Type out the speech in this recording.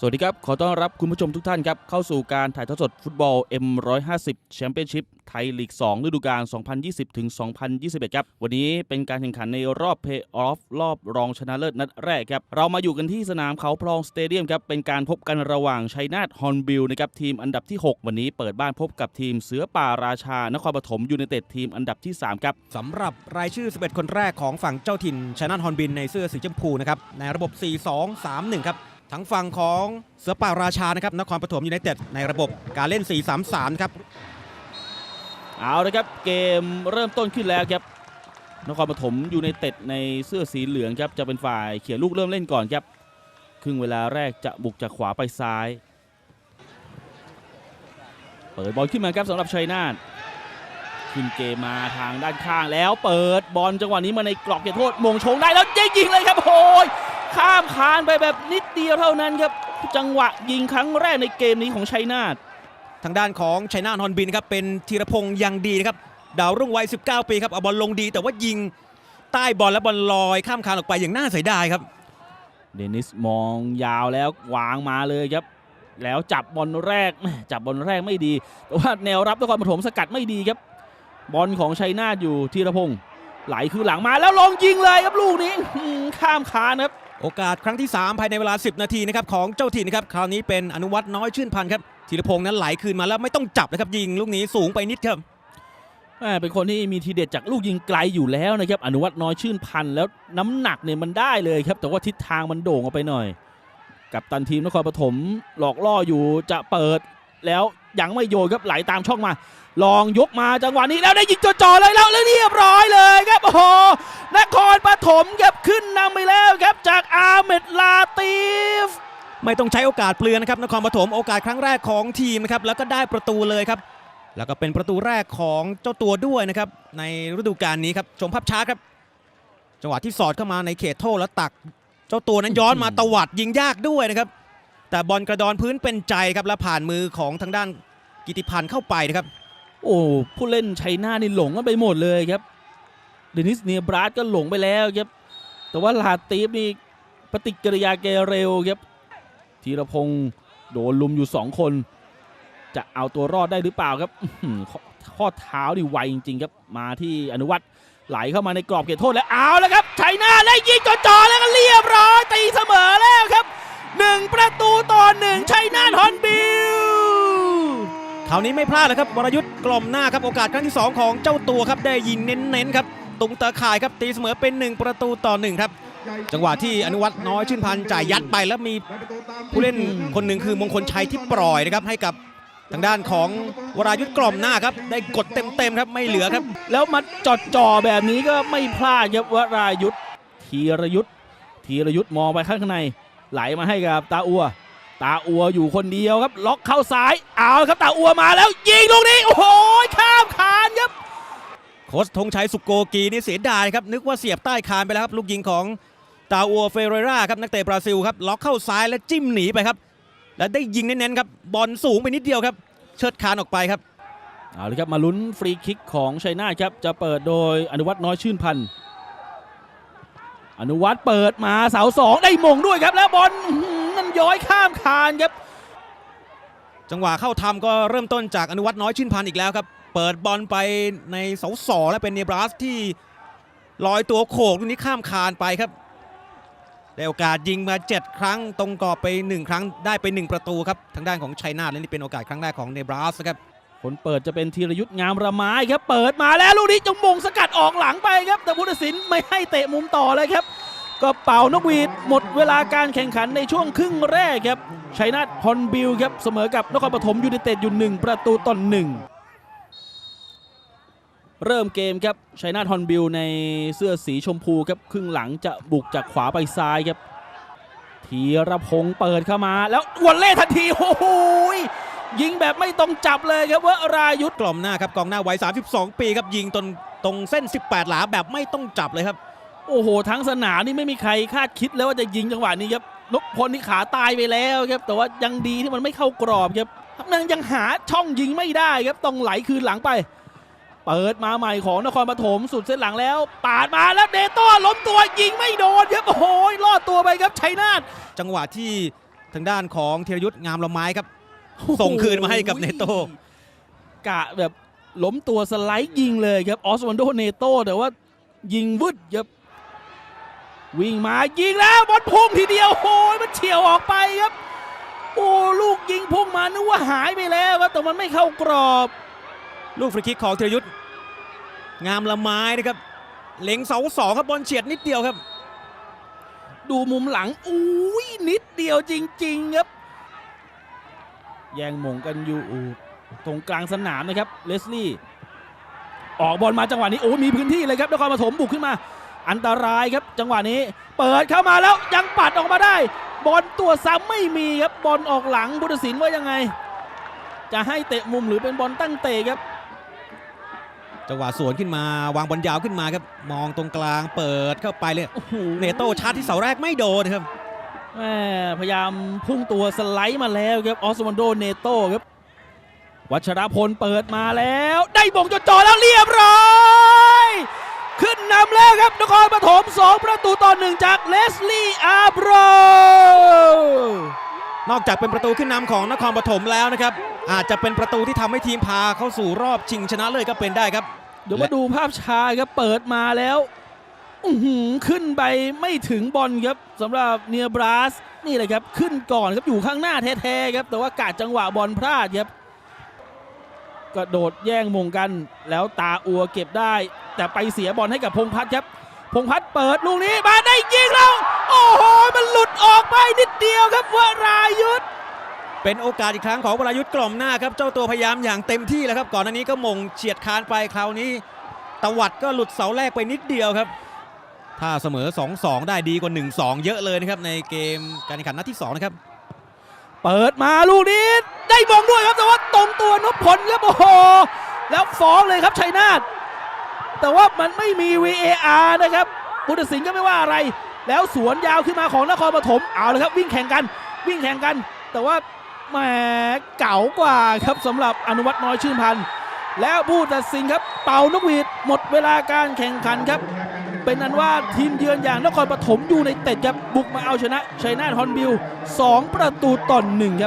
สวัสดีครับ ขอต้อนรับคุณผู้ชมทุกท่านครับ เข้าสู่การถ่ายทอดสดฟุตบอล M150 แชมเปี้ยนชิพไทยลีก 2 ฤดูกาล 2020 ถึง 2021 ครับ วันนี้เป็นการแข่งขันในรอบเพย์ออฟรอบรองชนะเลิศนัดแรกครับ เรามาอยู่กันที่สนามเขาพลองสเตเดียมครับ เป็นการพบกันระหว่างชัยนาทฮอนบิลนะครับ ทีมอันดับที่ 6 วันนี้เปิดบ้านพบกับทีมเสือป่าราชานครปฐมยูไนเต็ดทีมอันดับที่ 3 ครับสำหรับรายชื่อ 11 คนแรกของฝั่งเจ้าถิ่นชัยนะฮอนบินในเสื้อสีชมพูนะครับในระบบ 4-2-3-1 ครับ ทั้งฝั่งของเสือป่าราชานะครับนครปฐมยูไนเต็ดในระบบการเล่น 4-3-3 ครับ เอาละครับเกมเริ่มต้นขึ้นแล้วครับนครปฐมยูไนเต็ดในเสื้อสีเหลืองครับจะเป็นฝ่ายเขี่ยลูกเริ่มเล่นก่อนครับ ครึ่งเวลาแรกจะบุกจากขวาไปซ้าย เปิดบอลขึ้นมาครับสำหรับชัยนาทขึ้นเกมมาทางด้านข้างแล้วเปิดบอลจังหวะนี้มาในกรอบเขตโทษมงชงได้แล้วยิงยิงเลยครับโอ้ย ข้ามคานไปแบบนิดเดียวเท่านั้นครับ จังหวะยิงครั้งแรกในเกมนี้ของชัยนาททางด้านของชัยนาทฮอนบินครับเป็นธีรพงษ์ยังดีนะครับดาวรุ่งวัย 19 ปีครับเอาบอลลงดี แต่ว่ายิงใต้บอลและบอลลอยข้ามคานออกไปอย่างน่าเสียดายครับ เดนิสมองยาวแล้ววางมาเลยครับ แล้วจับบอลแรกแหม่จับบอลแรกไม่ดีแต่ว่าแนวรับนครปฐมสกัดไม่ดีครับ บอลของชัยนาทอยู่ธีรพงศ์ไหลคือหลังมาแล้วลงยิงเลยครับลูกนี้อื้อหือข้ามคานครับ โอกาสครั้งที่ 3 ภายในเวลา 10 นาทีนะครับของเจ้าถิ่นนะครับคราวนี้เป็นอนุวัฒน์น้อยชื่นพันธ์ครับธีรพงษ์นั้นไหลคืนมาแล้วไม่ต้องจับนะครับยิงลูกนี้สูงไปนิดครับเป็นคนที่มีทีเด็ดจากลูกยิงไกลอยู่แล้วนะครับอนุวัฒน์น้อยชื่นพันธ์แล้วน้ำหนักเนี่ยมันได้เลยครับ แต่ว่าทิศทางมันโด่งออกไปหน่อย กับตันทีมนครปฐมหลอกล่ออยู่จะเปิดแล้ว ยังไม่โยนครับไหลตามช่องมา ลองยกมาจังหวะนี้แล้วได้ยิงจ่อๆเลยแล้วแล้วเรียบร้อยเลยครับโอ้โหนครปฐมครับขึ้นนำไปแล้วครับจากอาเมดลาตีฟไม่ต้องใช้โอกาสเปลืองนะครับนครปฐมโอกาสครั้งแรกของทีมนะครับแล้วก็ได้ประตูเลยครับ แล้วก็เป็นประตูแรกของเจ้าตัวด้วยนะครับในฤดูกาลนี้ครับชมภาพช้าครับ จังหวะที่สอดเข้ามาในเขตโทษแล้วตัก เจ้าตัวนั้นย้อนมาตวัดยิงยากด้วยนะครับ แต่บอลกระดอนพื้นเป็นใจครับและผ่านมือของทางด้านกิติพันธ์เข้าไปนะครับ โอ้ผู้เล่นชัยนาทนี่หลงกันไปหมดเลยครับเดนิสเนียบราสก็หลงไปแล้วครับแต่ว่าลาตีฟนี่ปฏิกิริยาแกเร็วครับธีรพงศ์โดนลุมอยู่ 2 คน จะเอาตัวรอดได้หรือเปล่าครับข้อข้อเท้านี่ไวจริง ๆ ครับมาที่อนุวัตรไหลเข้ามาในกรอบเขตโทษแล้วเอาแล้วครับชัยนาทและยิงจ่อๆแล้วก็เรียบร้อยตีเสาวนี้ไม่พลาดเลยครับวรยุทธ์กล่อมหน้าครับโอกาสครั้งที่ 2 ของเจ้าตัวครับได้ยิงเน้นๆครับตรงตาข่ายครับตีเสมอเป็น 1 ประตูต่อ1ครับจังหวะที่อนุวัฒน์น้อยชื่นพันจ่ายยัดไปแล้วมีผู้เล่นคนหนึ่งคือมงคลชัยที่ปล่อยนะครับให้กับทางด้านของวรายุทธ์กล่อมหน้าครับได้กดเต็มๆครับไม่เหลือครับ แล้วมาจอดจ่อแบบนี้ก็ไม่พลาดครับวรายุทธ์ธีรยุทธ์ธีรยุทธ์มองไปข้างในไหลมาให้กับตาอัว ตาอัวอยู่คนเดียวครับ ล็อกเข้าซ้ายเอาครับตาอัวมาแล้วยิงลูกนี้โอ้โหข้ามคานครับโค้ชธงชัยสุโกกีนี่เสียดายครับนึกว่าเสียบใต้คานไปแล้วครับลูกยิงของตาอัวเฟเรราครับนักเตะบราซิลครับล็อกเข้าซ้ายและจิ้มหนีไปครับ และได้ยิงเน้นๆครับบอลสูงไปนิดเดียวครับ เชิดคานออกไปครับเอาเลยครับมาลุ้นฟรีคิกของชัยนาทครับจะเปิดโดยอนุวัฒน์น้อยชื่นพันธ์อนุวัฒน์เปิดมาเสาสองได้มงด้วยครับแล้วบอลอื้อหือนั่น ย้อยข้ามคานครับ จังหวะเข้าทำก็เริ่มต้นจากอนุวัฒน์น้อยชื่นพันธ์อีกแล้วครับ เปิดบอลไปในเสาสองและเป็นเนบรัสที่ลอยตัวโขกลูกนี้ข้ามคานไปครับได้โอกาสยิงมา 7 ครั้งตรงกรอบไป 1 ครั้งได้ไป 1 ประตูครับทางด้านของชัยนาทและนี่เป็นโอกาสครั้งแรกของเนบรัสครับคนเปิดจะเป็นธีรยุทธ์งามระไม้ครับ เปิดมาแล้วลูกนี้จงมงสกัดออกหลังไปครับ แต่ผู้ตัดสินไม่ให้เตะมุมต่อเลยครับ ก็เป่านกหวีดหมดเวลาการแข่งขันในช่วงครึ่งแรกครับชัยนาทฮอนบิลครับเสมอกับนครปฐมยูไนเต็ดอยู่หนึ่งประตูต่อหนึ่งเริ่มเกมครับชัยนาทฮอนบิลในเสื้อสีชมพูครับครึ่งหลังจะบุกจากขวาไปซ้ายครับธีรพงศ์เปิดเข้ามา แล้ววอลเล่ทันทีโอ้โหยยิงแบบไม่ต้องจับเลยครับว่ารายุทธกล่อมหน้าครับกองหน้าวัย32 ปีครับยิงตรงตรงเส้น 18 หลาแบบไม่ต้องจับเลยครับ โอ้โห ทั้งสนามนี่ไม่มีใครคาดคิดแล้วว่าจะยิงจังหวะนี้ครับนพพลนี่ขาตายไปแล้วครับ แต่ว่ายังดีที่มันไม่เข้ากรอบครับยังยังหาช่องยิงไม่ได้ครับต้องไหลคืนหลังไป เปิดมาใหม่ของนครปฐมสุดเส้นหลังแล้ว ปาดมาแล้วเดโต้ล้มตัวยิงไม่โดนครับโอ้โหรอดตัวไปครับชัยนาทจังหวะที่ทางด้านของธีรยุทธ์งามละไม้ครับ ส่งคืนมาให้กับเนโต้กะแบบล้มตัวสไลด์ยิงเลยครับออสวันโดเนโต้แต่ว่ายิงวึดครับ วิ่งมายิงแล้วบอลพุ่งทีเดียวโอ้ยมันเฉียวออกไปครับ โอ้ลูกยิงพุ่งมานึกว่าหายไปแล้วครับแต่มันไม่เข้ากรอบ ลูกฟรีคิกของธีรยุทธ์งามละไม้นะครับเล็งเสาสองครับบอลเฉียดนิดเดียวครับ ดูมุมหลังอุ้ยนิดเดียวจริง ๆ ครับ แย่งหมงกันอยู่ตรงกลางสนามนะครับเลสลี่ออกบอลมาจังหวะนี้โอ้มีพื้นที่เลยครับนครปฐมบุกขึ้นมา อันตรายครับจังหวะนี้เปิดเข้ามาแล้วยังปัดออกมาได้ บอลตัวซ้ำไม่มีครับบอลออกหลังบุตรศิลป์ว่ายังไง จะให้เตะมุมหรือเป็นบอลตั้งเตะครับ จังหวะสวนขึ้นมาวางบอลยาวขึ้นมาครับมองตรงกลางเปิดเข้าไปเลยโอ้โหเนโต้ชาร์จที่เสาแรกไม่โดนครับแม่พยายามพุ่งตัวสไลด์มาแล้วครับออสวันโดเนโต้ครับ วัชรพลเปิดมาแล้ว ได้บงจดจ่อแล้วเรียบร้อย ขึ้นนำแล้วครับ นครปฐม2 ประตูต่อหนึ่งจากเลสลี่อาร์โบรนอกจากเป็นประตูขึ้นนำของนครปฐมแล้วนะครับ อาจจะเป็นประตูที่ทำให้ทีมพาเข้าสู่รอบชิงชนะเลิศก็เป็นได้ครับ เดี๋ยวมาดูภาพช้าครับเปิดมาแล้วอื้อหือขึ้นไปไม่ถึงบอลครับสำหรับเนียบราสนี่เลยครับ ขึ้นก่อนครับอยู่ข้างหน้าแท้ๆครับ แต่ว่ากาดจังหวะบอลพลาดครับ กระโดดแย่งมงกัน แล้วตาอัวเก็บได้ แต่ไปเสียบอลให้กับพงพัฒน์ครับ พงพัฒน์เปิดลูกนี้มาได้ยิงแล้วโอ้โหมันหลุดออกไปนิดเดียวครับวรายุทธเป็นโอกาสอีกครั้งของวรายุทธ์กล่อมหน้าครับ เจ้าตัวพยายามอย่างเต็มที่แล้วครับ ก่อนหน้านี้ก็มงเฉียดคานไปคราวนี้ตวัดก็หลุดเสาแรกไปนิดเดียวครับถ้าเสมอ 2-2 ได้ดีกว่า 1-2 เยอะเลยนะครับ ในเกมการแข่งขันนัดที่ 2 นะครับ เปิดมาลูกนี้ได้มงด้วยครับแต่ว่าตรงตัว นพพลครับโอ้โหแล้วฟ้องเลยครับชัยนาทแต่ว่ามันไม่มี VAR นะครับผู้ตัดสินก็ไม่ว่าอะไร แล้วสวนยาวขึ้นมาของนครปฐมเอาเลยครับ วิ่งแข่งกันวิ่งแข่งกัน แต่ว่าแหมเก๋ากว่าครับสำหรับอนุวัฒน์น้อยชื่นพันธ์แล้วผู้ตัดสินครับเป่านกหวีดหมดเวลาการแข่งขันครับ เป็นอันว่าทีมเยือนอย่างนครปฐมยูไนเต็ดครับบุกมาเอาชนะชัยนาทฮอนบิล2ประตูต่อหนึ่งครับ